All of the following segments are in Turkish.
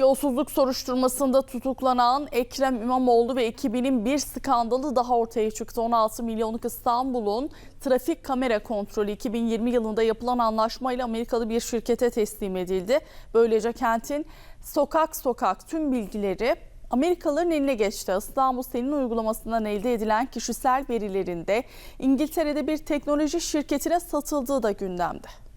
Yolsuzluk soruşturmasında tutuklanan Ekrem İmamoğlu ve ekibinin bir skandalı daha ortaya çıktı. 16 milyonluk İstanbul'un trafik kamera kontrolü 2020 yılında yapılan anlaşmayla Amerikalı bir şirkete teslim edildi. Böylece kentin sokak sokak tüm bilgileri Amerikalıların eline geçti. İstanbul Senin uygulamasından elde edilen kişisel verilerinde İngiltere'de bir teknoloji şirketine satıldığı da gündemde.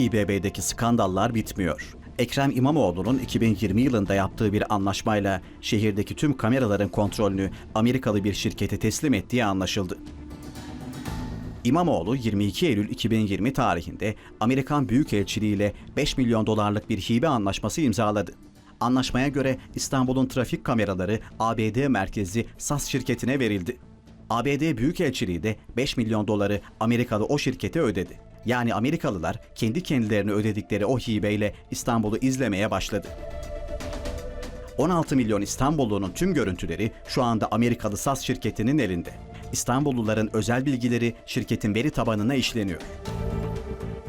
İBB'deki skandallar bitmiyor. Ekrem İmamoğlu'nun 2020 yılında yaptığı bir anlaşmayla şehirdeki tüm kameraların kontrolünü Amerikalı bir şirkete teslim ettiği anlaşıldı. İmamoğlu 22 Eylül 2020 tarihinde Amerikan Büyükelçiliği ile 5 milyon dolarlık bir hibe anlaşması imzaladı. Anlaşmaya göre İstanbul'un trafik kameraları ABD merkezli SAS şirketine verildi. ABD Büyükelçiliği de 5 milyon doları Amerikalı o şirkete ödedi. Yani Amerikalılar kendi kendilerine ödedikleri o hibeyle İstanbul'u izlemeye başladı. 16 milyon İstanbullu'nun tüm görüntüleri şu anda Amerikalı SAS şirketinin elinde. İstanbulluların özel bilgileri şirketin veri tabanına işleniyor.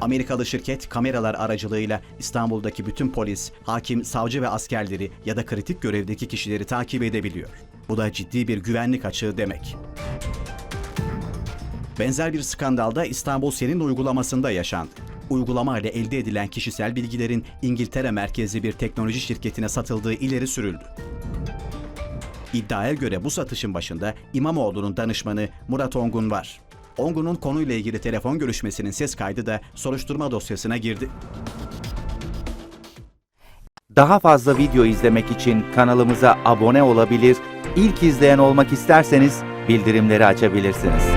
Amerikalı şirket kameralar aracılığıyla İstanbul'daki bütün polis, hakim, savcı ve askerleri ya da kritik görevdeki kişileri takip edebiliyor. Bu da ciddi bir güvenlik açığı demek. Benzer bir skandalda İstanbul Senin uygulamasında yaşandı. Uygulama ile elde edilen kişisel bilgilerin İngiltere merkezli bir teknoloji şirketine satıldığı ileri sürüldü. İddiaya göre bu satışın başında İmamoğlu'nun danışmanı Murat Ongun var. Ongun'un konuyla ilgili telefon görüşmesinin ses kaydı da soruşturma dosyasına girdi. Daha fazla video izlemek için kanalımıza abone olabilir, ilk izleyen olmak isterseniz bildirimleri açabilirsiniz.